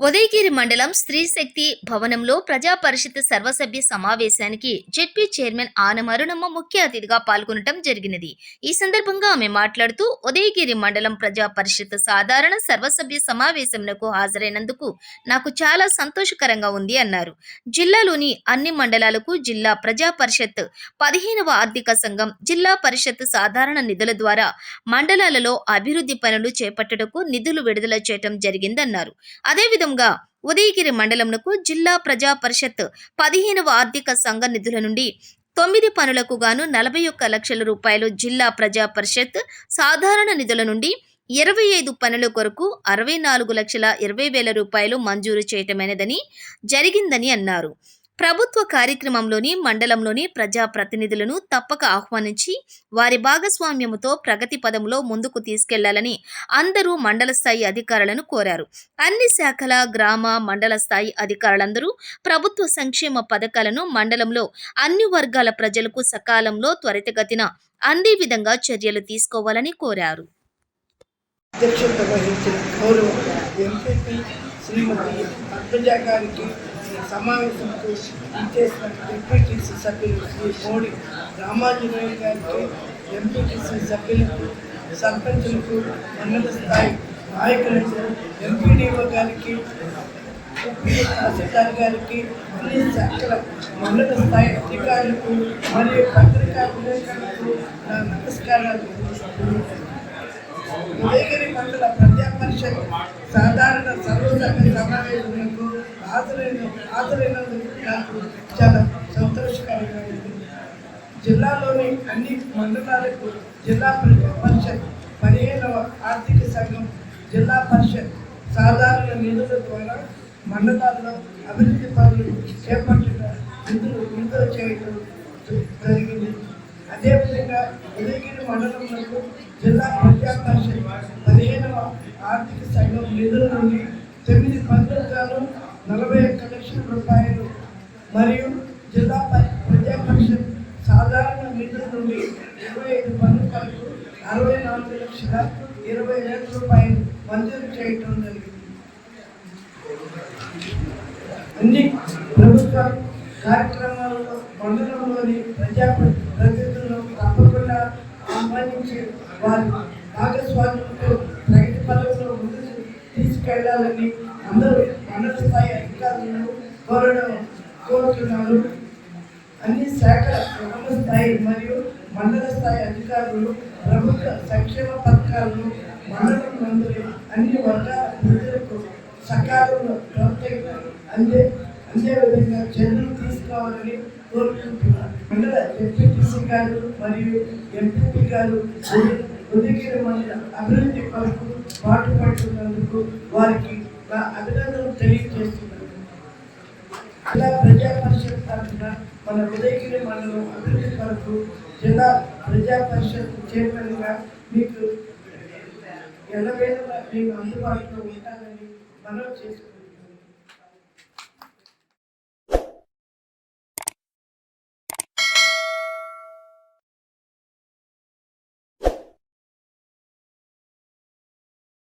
ఉదయగిరి మండలం స్త్రీ శక్తి భవనంలో ప్రజా పరిషత్ సర్వసభ్య సమావేశానికి జెడ్పీ చైర్మన్ ఆనమరుణమ్మ ముఖ్య అతిథిగా పాల్గొనడం జరిగినది. ఈ సందర్భంగా ఆమె మాట్లాడుతూ ఉదయగిరి మండలం ప్రజా పరిషత్ సాధారణ సర్వసభ్య సమావేశంకు హాజరైనందుకు నాకు చాలా సంతోషకరంగా ఉంది అన్నారు. జిల్లాలోని అన్ని మండలాలకు జిల్లా ప్రజా పరిషత్ పదిహేనవ ఆర్థిక సంఘం జిల్లా పరిషత్ సాధారణ నిధుల ద్వారా మండలాలలో అభివృద్ధి పనులు చేపట్టడకు నిధులు విడుదల చేయటం జరిగిందన్నారు. అదేవిధంగా ఉదయగిరి మండలంకు జిల్లా ప్రజా పరిషత్ పదిహేనవ ఆర్థిక సంఘ నిధుల నుండి తొమ్మిది పనులకు గాను నలభై ఒక్క లక్షల రూపాయలు జిల్లా ప్రజా పరిషత్ సాధారణ నిధుల నుండి ఇరవై ఐదు పనుల కొరకు అరవై నాలుగు లక్షల ఇరవై వేల రూపాయలు మంజూరు చేయటమైనదని జరిగిందని అన్నారు. ప్రభుత్వ కార్యక్రమంలోని మండలంలోని ప్రజా ప్రతినిధులను తప్పక ఆహ్వానించి వారి భాగస్వామ్యముతో ప్రగతి పదంలో ముందుకు తీసుకెళ్ళాలని అందరూ మండల స్థాయి అధికారులను కోరారు. అన్ని శాఖల గ్రామ మండల స్థాయి అధికారులందరూ ప్రభుత్వ సంక్షేమ పథకాలను మండలంలో అన్ని వర్గాల ప్రజలకు సకాలంలో త్వరితగతిన అందే విధంగా చర్యలు తీసుకోవాలని కోరారు. అధ్యక్షత వహించిన గౌరవ ఎంపీ శ్రీమతి పద్మజ గారికి సమావేశంకు ఇచ్చేసిన ఎంపీటీసీ సభ్యులు శ్రీ మోడీ రామాంజనేయ గారికి ఎంపీటీసీ సభ్యులకు సర్పంచులకు ఉన్నత స్థాయి నాయకులకు ఎంపీడీఓ గారికి తహసీల్దార్ గారికి అన్ని శాఖల ఉన్నత స్థాయి అధికారులకు మరియు పత్రికా విలేకరులకు నా నమస్కారాలు ఉదయగిరి మండల ప్రజా పరిషత్ సాధారణ సర్వసభ్య సమావేశంలో హాజరైన హాజరైనందుకు నాకు చాలా సంతోషకరంగా ఉంది. జిల్లాలోని అన్ని మండలాలకు జిల్లా పరిషత్ పదిహేనవ ఆర్థిక సంఘం జిల్లా పరిషత్ సాధారణ నిధుల ద్వారా మండలాల్లో అభివృద్ధి పనులు చేపట్టిన నిధులు విడుదల చేయడం జరిగింది. అదేవిధంగా ఉదయగిరి మండలంలో జిల్లా ప్రజా పరిషత్ పదిహేనవ ఆర్థిక సంఘం నిధుల నుండి తొమ్మిది పనులకు నలభై ఒక్క లక్షల రూపాయలు మరియు జిల్లా ప- ప్రజా పరిషత్ సాధారణ నిధుల నుండి ఇరవై ఐదు పనులకు అరవై నాలుగు లక్షల ఇరవై వేల రూపాయలు మంజూరు చేయటం జరిగింది. అన్ని ప్రభుత్వ కార్యక్రమాలలో మండలంలోని ప్రజా ప్రతినిధులను తప్పకుండా ఆహ్వానించి వారి భాగస్వామ్యంతో ప్రగతి పనులు తీసుకెళ్ళాలని అందరూ మండల స్థాయి అధికారులను కోరడం కోరుతున్నారు. అన్ని శాఖల గ్రామ స్థాయి మరియు మండల స్థాయి అధికారులు ప్రభుత్వ సంక్షేమ పథకాలను మండలం మందులు అన్ని వర్గాల ప్రజలకు సకాలంలో ప్రత్యేక అందే అందే విధంగా చర్యలు తీసుకోవాలని కోరుకుంటున్నారు. మండల ఎంపీటీసీ గారు మరియు ఎంపీ గారు ఉదయ- మండల అభివృద్ధి కొరకు పాటుపడుతున్నందుకు వారికి నా అభినందనలు తెలియజేస్తున్నాను. జిల్లా ప్రజా పరిషత్ తరఫున మన ఉదయగిరి మండలం అభివృద్ధి కొరకు జిల్లా ప్రజా పరిషత్ చైర్మన్గా మీకు ఎల్లవేళలా నేను అందుబాటులో ఉంటానని మనం చేసుకుంటాను